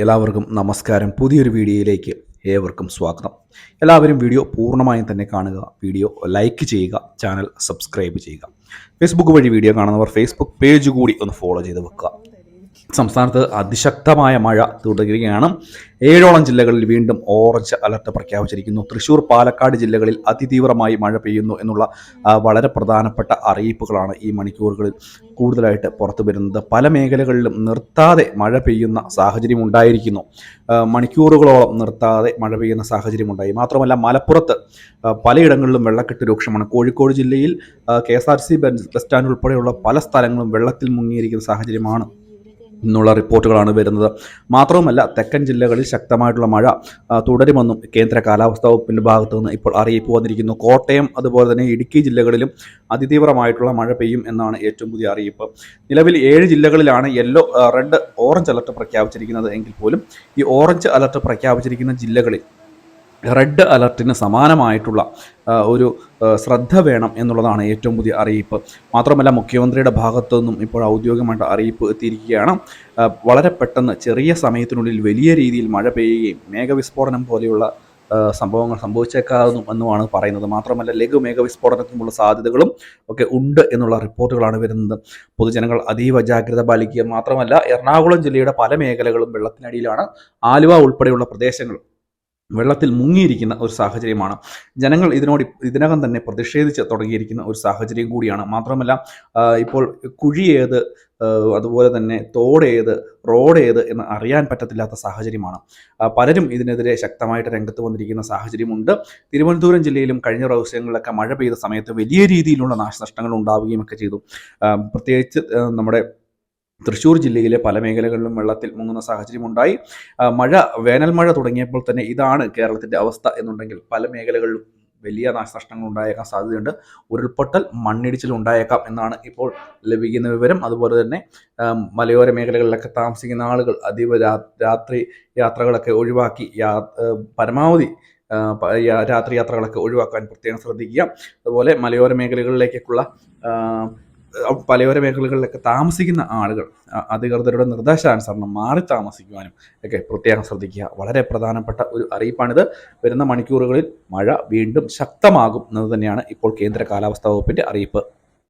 എല്ലാവർക്കും നമസ്കാരം. പുതിയൊരു വീഡിയോയിലേക്ക് ഏവർക്കും സ്വാഗതം. എല്ലാവരും വീഡിയോ പൂർണമായും തന്നെ കാണുക വീഡിയോ ലൈക്ക് ചെയ്യുക ചാനൽ സബ്സ്ക്രൈബ് ചെയ്യുക. ഫേസ്ബുക്ക് വഴി വീഡിയോ കാണുന്നവർ ഫേസ്ബുക്ക് പേജ് കൂടി ഒന്ന് ഫോളോ ചെയ്ത് വെക്കുക. സംസ്ഥാനത്ത് അതിശക്തമായ മഴ തുടരുകയാണ്. ഏഴോളം ജില്ലകളിൽ വീണ്ടും ഓറഞ്ച് അലർട്ട് പ്രഖ്യാപിച്ചിരിക്കുന്നു. തൃശൂർ പാലക്കാട് ജില്ലകളിൽ അതിതീവ്രമായി മഴ പെയ്യുന്നു എന്നുള്ള വളരെ പ്രധാനപ്പെട്ട അറിയിപ്പുകളാണ് ഈ മണിക്കൂറുകളിൽ കൂടുതലായിട്ട് പുറത്തു വരുന്നത്. പല മേഖലകളിലും നിർത്താതെ മഴ പെയ്യുന്ന സാഹചര്യം ഉണ്ടായിരിക്കുന്നു. മണിക്കൂറുകളോളം നിർത്താതെ മഴ പെയ്യുന്ന സാഹചര്യം ഉണ്ടായി. മാത്രമല്ല മലപ്പുറത്ത് പലയിടങ്ങളിലും വെള്ളക്കെട്ട് രൂക്ഷമാണ്. കോഴിക്കോട് ജില്ലയിൽ K S R C bus stand ഉൾപ്പെടെയുള്ള പല സ്ഥലങ്ങളും വെള്ളത്തിൽ മുങ്ങിയിരിക്കുന്ന സാഹചര്യമാണ് എന്നുള്ള റിപ്പോർട്ടുകളാണ് വരുന്നത്. മാത്രവുമല്ല തെക്കൻ ജില്ലകളിൽ ശക്തമായിട്ടുള്ള മഴ തുടരുമെന്നും കേന്ദ്ര കാലാവസ്ഥാ വകുപ്പിന്റെ ഭാഗത്തു നിന്ന് ഇപ്പോൾ അറിയിപ്പ് വന്നിരിക്കുന്നു. കോട്ടയം അതുപോലെ തന്നെ ഇടുക്കി ജില്ലകളിലും അതിതീവ്രമായിട്ടുള്ള മഴ പെയ്യും എന്നാണ് ഏറ്റവും പുതിയ അറിയിപ്പ്. നിലവിൽ ഏഴ് ജില്ലകളിലാണ് യെല്ലോ റെഡ് ഓറഞ്ച് അലർട്ട് പ്രഖ്യാപിച്ചിരിക്കുന്നത്. എങ്കിൽ പോലും ഈ ഓറഞ്ച് അലർട്ട് പ്രഖ്യാപിച്ചിരിക്കുന്ന ജില്ലകളിൽ റെഡ് അലർട്ടിന് സമാനമായിട്ടുള്ള ഒരു ശ്രദ്ധ വേണം എന്നുള്ളതാണ് ഏറ്റവും പുതിയ അറിയിപ്പ്. മാത്രമല്ല മുഖ്യമന്ത്രിയുടെ ഭാഗത്തു നിന്നും ഇപ്പോൾ ഔദ്യോഗികമായിട്ട് അറിയിപ്പ് എത്തിയിരിക്കുകയാണ്. വളരെ പെട്ടെന്ന് ചെറിയ സമയത്തിനുള്ളിൽ വലിയ രീതിയിൽ മഴ പെയ്യുകയും മേഘവിസ്ഫോടനം പോലെയുള്ള സംഭവങ്ങൾ സംഭവിച്ചേക്കാവുന്നു എന്നുമാണ് പറയുന്നത്. മാത്രമല്ല ലഘു മേഘവിസ്ഫോടനത്തിനുള്ള സാധ്യതകളും ഒക്കെ ഉണ്ട് എന്നുള്ള റിപ്പോർട്ടുകളാണ് വരുന്നത്. പൊതുജനങ്ങൾ അതീവ ജാഗ്രത പാലിക്കുക. മാത്രമല്ല എറണാകുളം ജില്ലയുടെ പല മേഖലകളും വെള്ളത്തിനടിയിലാണ്. ആലുവ ഉൾപ്പെടെയുള്ള പ്രദേശങ്ങൾ വെള്ളത്തിൽ മുങ്ങിയിരിക്കുന്ന ഒരു സാഹചര്യമാണ്. ജനങ്ങൾ ഇതിനോട് ഇതിനകം തന്നെ പ്രതിഷേധിച്ച് തുടങ്ങിയിരിക്കുന്ന ഒരു സാഹചര്യം കൂടിയാണ്. മാത്രമല്ല ഇപ്പോൾ കുഴി ഏത് അതുപോലെ തന്നെ തോട് ഏത് റോഡ് ഏത് എന്ന് അറിയാൻ പറ്റത്തില്ലാത്ത സാഹചര്യമാണ്. പലരും ഇതിനെതിരെ ശക്തമായിട്ട് രംഗത്ത് വന്നിരിക്കുന്ന സാഹചര്യമുണ്ട്. തിരുവനന്തപുരം ജില്ലയിലും കഴിഞ്ഞ പ്രാവശ്യങ്ങളിലൊക്കെ മഴ പെയ്ത സമയത്ത് വലിയ രീതിയിലുള്ള നാശനഷ്ടങ്ങൾ ഉണ്ടാവുകയും ഒക്കെ ചെയ്തു പ്രത്യേകിച്ച് നമ്മുടെ തൃശ്ശൂർ ജില്ലയിലെ പല മേഖലകളിലും വെള്ളത്തിൽ മുങ്ങുന്ന സാഹചര്യമുണ്ടായി. മഴ വേനൽ മഴ തുടങ്ങിയപ്പോൾ തന്നെ ഇതാണ് കേരളത്തിന്റെ അവസ്ഥ എന്നുണ്ടെങ്കിൽ പല മേഖലകളിലും വലിയ നാശനഷ്ടങ്ങൾ ഉണ്ടായേക്കാൻ സാധ്യതയുണ്ട്. ഉരുൾപൊട്ടൽ മണ്ണിടിച്ചിൽ ഉണ്ടായേക്കാം എന്നാണ് ഇപ്പോൾ ലഭിക്കുന്ന വിവരം. അതുപോലെ തന്നെ മലയോര മേഖലകളിലൊക്കെ താമസിക്കുന്ന ആളുകൾ അതീവ രാത്രി യാത്രകളൊക്കെ ഒഴിവാക്കി പരമാവധി രാത്രി യാത്രകളൊക്കെ ഒഴിവാക്കാൻ പ്രത്യേകം ശ്രദ്ധിക്കുക. അതുപോലെ മലയോര മേഖലകളിലേക്കുള്ള ആ, മലയോര മേഖലകളിലൊക്കെ താമസിക്കുന്ന ആളുകൾ അധികൃതരുടെ നിർദ്ദേശാനുസരണം മാറി താമസിക്കുവാനും ഒക്കെ പ്രത്യേകം ശ്രദ്ധിക്കുക. വളരെ പ്രധാനപ്പെട്ട ഒരു അറിയിപ്പാണിത്. വരുന്ന മണിക്കൂറുകളിൽ മഴ വീണ്ടും ശക്തമാകും എന്നത് തന്നെയാണ് ഇപ്പോൾ കേന്ദ്ര കാലാവസ്ഥാ വകുപ്പിന്റെ അറിയിപ്പ്.